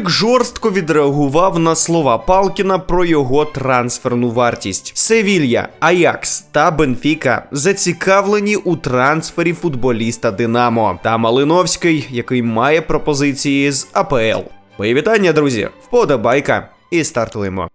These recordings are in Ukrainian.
Мудрик жорстко відреагував на слова Палкіна про його трансферну вартість. Севілья, Аякс та Бенфіка зацікавлені у трансфері футболіста Динамо та Малиновський, який має пропозиції з АПЛ. Мої вітання, друзі! Вподобайка і стартуємо.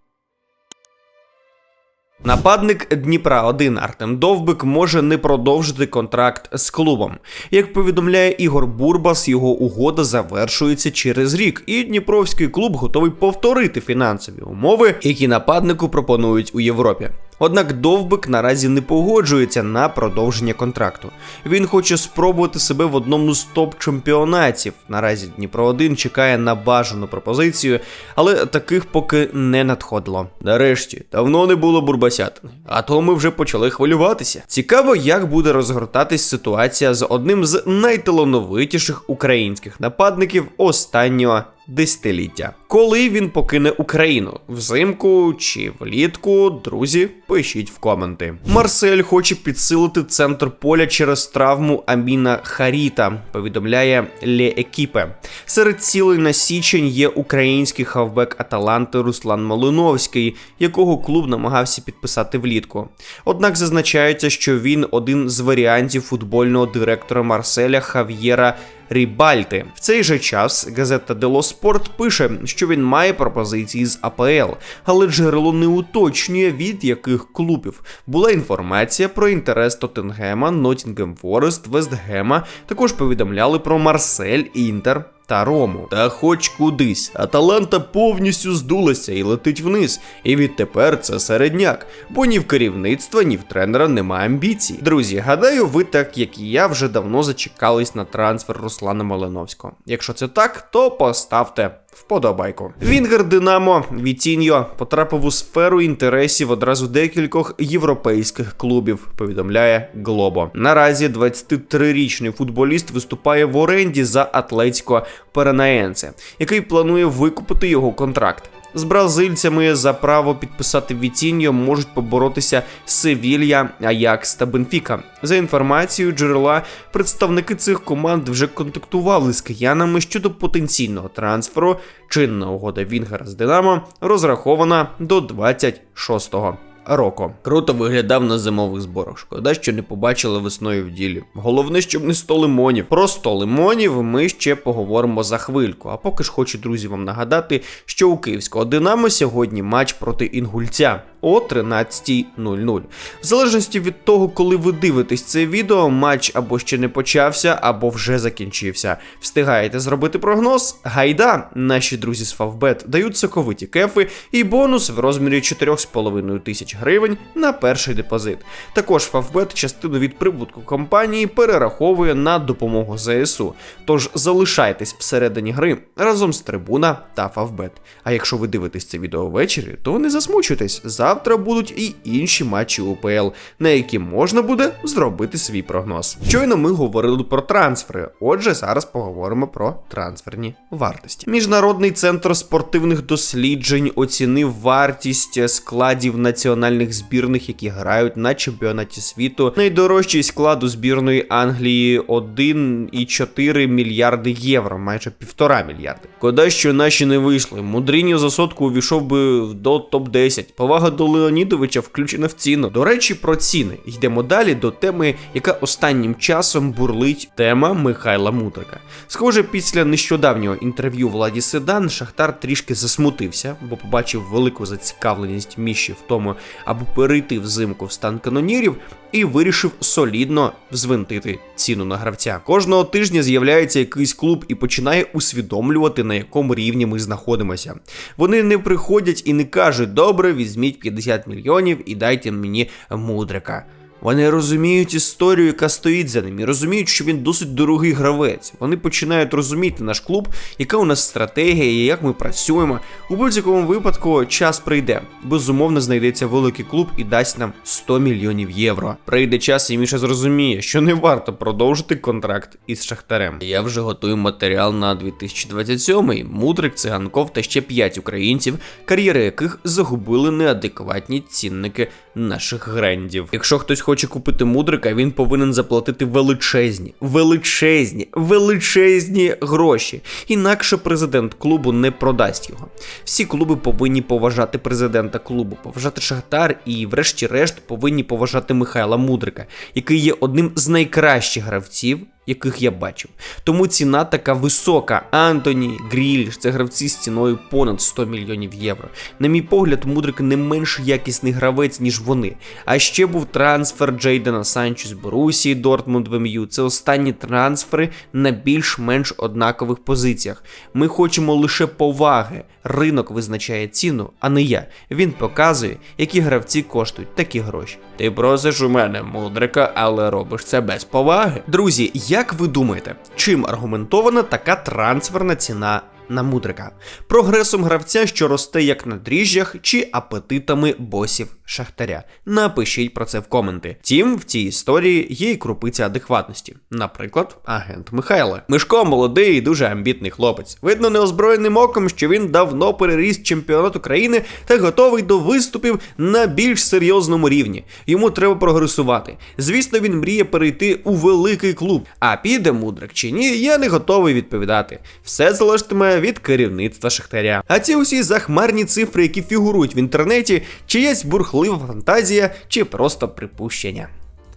Нападник Дніпра 1 Артем Довбик може не продовжити контракт з клубом. Як повідомляє Ігор Бурбас, його угода завершується через рік, і Дніпровський клуб готовий повторити фінансові умови, які нападнику пропонують у Європі. Однак Довбик наразі не погоджується на продовження контракту. Він хоче спробувати себе в одному з топ-чемпіонатів. Наразі Дніпро 1 чекає на бажану пропозицію, але таких поки не надходило. Нарешті, давно не було бурбасятини, а то ми вже почали хвилюватися. Цікаво, як буде розгортатись ситуація з одним з найталановитіших українських нападників останнього десятиліття. Коли він покине Україну взимку чи влітку, друзі, пишіть в коменти. Марсель хоче підсилити центр поля через травму Аміна Харіта. Повідомляє Ле Екіпе. Серед цілей на січень є український хавбек Аталанти Руслан Малиновський, якого клуб намагався підписати влітку. Однак зазначається, що він один з варіантів футбольного директора Марселя Хав'єра. Рібальти. В цей же час газета Дело Спорт пише, що він має пропозиції з АПЛ, але джерело не уточнює від яких клубів. Була інформація про інтерес Тоттенгема, Ноттінгем Форест, Вестгема. Також повідомляли про Марсель, Інтер. Та Рому. Та хоч кудись. Аталанта повністю здулася і летить вниз. І відтепер це середняк. Бо ні в керівництва, ні в тренера немає амбіцій. Друзі, гадаю, ви так як і я вже давно зачекались на трансфер Руслана Малиновського. Якщо це так, то поставте вподобайку. Вінгер Динамо Вітіньо потрапив у сферу інтересів одразу декількох європейських клубів. Повідомляє Глобо. Наразі 23-річний футболіст виступає в оренді за Атлетіко Паранаенце, який планує викупити його контракт. З бразильцями за право підписати Вітіньо можуть поборотися Севілья, Аякс та Бенфіка. За інформацією джерела, представники цих команд вже контактували з киянами щодо потенційного трансферу. Чинна угода Вінгера з Динамо розрахована до 26-го. Року круто виглядав на зимових зборах. Шкода, що не побачили весною в ділі. Головне, щоб не 100 лимонів. Про 100 лимонів ми ще поговоримо за хвильку. А поки ж хочу друзі вам нагадати, що у київського Динамо сьогодні матч проти інгульця о 13.00. В залежності від того, коли ви дивитесь це відео, матч або ще не почався, або вже закінчився. Встигаєте зробити прогноз? Гайда, наші друзі з Favbet дають соковиті кефи і бонус в розмірі 4,5 тисяч гривень на перший депозит. Також Favbet частину від прибутку компанії перераховує на допомогу ЗСУ. Тож залишайтесь всередині гри разом з Трибуна та Favbet. А якщо ви дивитесь це відео ввечері, то не засмучуйтесь. Завтра будуть і інші матчі УПЛ, на які можна буде зробити свій прогноз. Щойно ми говорили про трансфери. Отже, зараз поговоримо про трансферні вартості. Міжнародний центр спортивних досліджень оцінив вартість складів національних збірних, які грають на чемпіонаті світу. Найдорожчий склад у збірної Англії 1,4 мільярди євро, майже півтора мільярди. Кода що наші не вийшли. Мудріньо за сотку увійшов би до топ 10 Повага до Леонідовича включена в ціну. До речі, про ціни. Йдемо далі до теми, яка останнім часом бурлить тема Михайла Мудрика. Схоже, після нещодавнього інтерв'ю Владі Седан Шахтар трішки засмутився, бо побачив велику зацікавленість Міші в тому, аби перейти взимку в стан канонірів, і вирішив солідно взвинтити ціну на гравця. Кожного тижня з'являється якийсь клуб і починає усвідомлювати, на якому рівні ми знаходимося. Вони не приходять і не кажуть, добре, візьміть 50 мільйонів і дайте мені мудрика. Вони розуміють історію, яка стоїть за ним, і розуміють, що він досить дорогий гравець. Вони починають розуміти наш клуб, яка у нас стратегія, як ми працюємо. У будь-якому випадку час прийде. Безумовно, знайдеться великий клуб і дасть нам 100 мільйонів євро. Прийде час, і Міша зрозуміє, що не варто продовжити контракт із Шахтарем. Я вже готую матеріал на 2027-й. Мудрик, циганков та ще 5 українців, кар'єри яких загубили неадекватні цінники наших грендів. Якщо хтось хоче купити мудрика, він повинен заплатити величезні, величезні, величезні гроші. Інакше президент клубу не продасть його. Всі клуби повинні поважати президента клубу, поважати Шахтар і, врешті-решт, повинні поважати Михайла Мудрика, який є одним з найкращих гравців яких я бачив. Тому ціна така висока. Антоні, Гріліш, це гравці з ціною понад 100 мільйонів євро. На мій погляд, Мудрик не менш якісний гравець, ніж вони. А ще був трансфер Джейдена Санчо з Борусії, Дортмунд в МЮ. Це останні трансфери на більш-менш однакових позиціях. Ми хочемо лише поваги. Ринок визначає ціну, а не я. Він показує, які гравці коштують такі гроші. Ти просиш у мене мудрика, але робиш це без поваги. Друзі, як ви думаєте, чим аргументована така трансферна ціна на мудрика? Прогресом гравця, що росте як на дріжджах, чи апетитами босів Шахтаря? Напишіть про це в коменти. Тім в цій історії є і крупиця адекватності. Наприклад, агент Михайло. Мишко молодий і дуже амбітний хлопець. Видно неозброєним оком, що він давно переріс чемпіонат України та готовий до виступів на більш серйозному рівні. Йому треба прогресувати. Звісно, він мріє перейти у великий клуб. А піде мудрик чи ні, я не готовий відповідати. Все залежатиме від керівництва Шахтаря. А ці усі захмарні цифри, які фігурують в інтернеті, чиясь бурхлива фантазія чи просто припущення.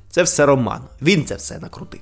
Це все Роман. Він це все накрутив.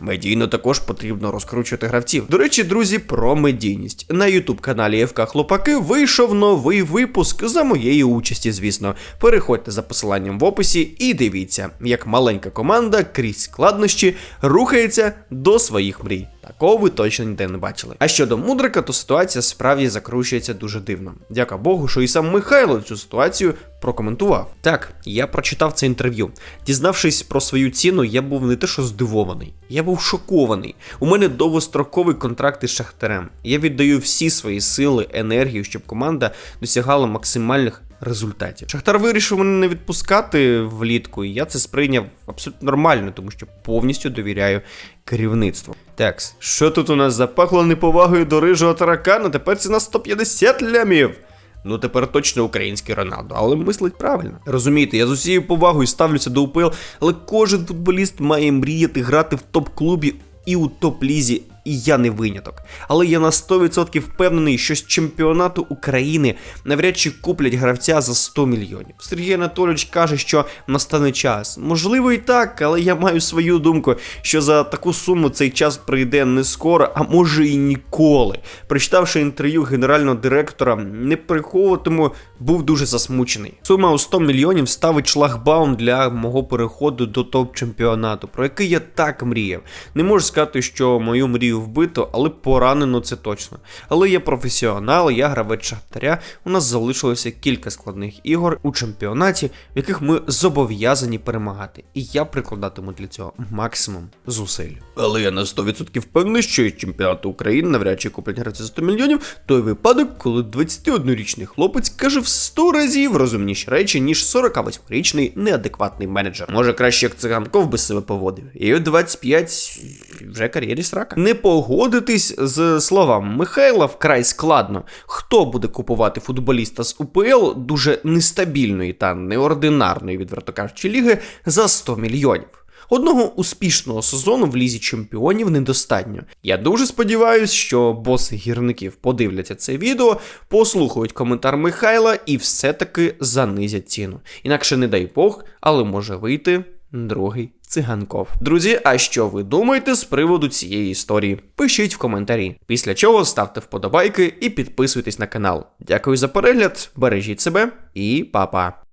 Медійно також потрібно розкручувати гравців. До речі, друзі, про медійність. На ютуб каналі ФК Хлопаки вийшов новий випуск за моєї участі, звісно. Переходьте за посиланням в описі і дивіться, як маленька команда крізь складнощі рухається до своїх мрій. Такого ви точно ніде не бачили. А щодо мудрика, то ситуація справді закручується дуже дивно. Дяка Богу, що і сам Михайло цю ситуацію прокоментував. Так, я прочитав це інтерв'ю. Дізнавшись про свою ціну, я був не те, що здивований, я був шокований. У мене довгостроковий контракт із Шахтарем. Я віддаю всі свої сили, енергію, щоб команда досягала максимальних результатів. Шахтар вирішив мене не відпускати влітку, і я це сприйняв абсолютно нормально, тому що повністю довіряю керівництву. Текс, що тут у нас запахло неповагою до рижого таракана? Тепер ціна 150 лямів. Ну тепер точно український Роналдо, але мислить правильно. Розумієте, я з усією повагою ставлюся до УПЛ, але кожен футболіст має мріяти грати в топ-клубі і у топ-лізі і я не виняток. Але я на 100% впевнений, що з чемпіонату України навряд чи куплять гравця за 100 мільйонів. Сергій Анатолійович каже, що настане час. Можливо, і так, але я маю свою думку, що за таку суму цей час прийде не скоро, а може і ніколи. Прочитавши інтерв'ю генерального директора, не приховуватиму, був дуже засмучений. Сума у 100 мільйонів ставить шлагбаум для мого переходу до топ-чемпіонату, про який я так мріяв. Не можу сказати, що мою мрію вбито, але поранено це точно. Але я професіонал, я гравець шахтаря. У нас залишилося кілька складних ігор у чемпіонаті, в яких ми зобов'язані перемагати. І я прикладатиму для цього максимум зусиль. Але я на 100% впевнений, що із чемпіонату України навряд чи куплять гравця за 100 мільйонів. Той випадок, коли 21-річний хлопець каже в 100 разів розумніші речі, ніж 48-річний неадекватний менеджер. Може краще як циганков би себе поводив. І у 25 вже кар'єрі срака. Не погодитись з словами Михайла вкрай складно. Хто буде купувати футболіста з УПЛ дуже нестабільної та неординарної, відверто кажучи, ліги за 100 мільйонів? Одного успішного сезону в лізі чемпіонів недостатньо. Я дуже сподіваюся, що боси гірників подивляться це відео, послухають коментар Михайла і все-таки занизять ціну. Інакше не дай Бог, але може вийти другий циганков. Друзі, а що ви думаєте з приводу цієї історії? Пишіть в коментарі. Після чого ставте вподобайки і підписуйтесь на канал. Дякую за перегляд, бережіть себе і па-па.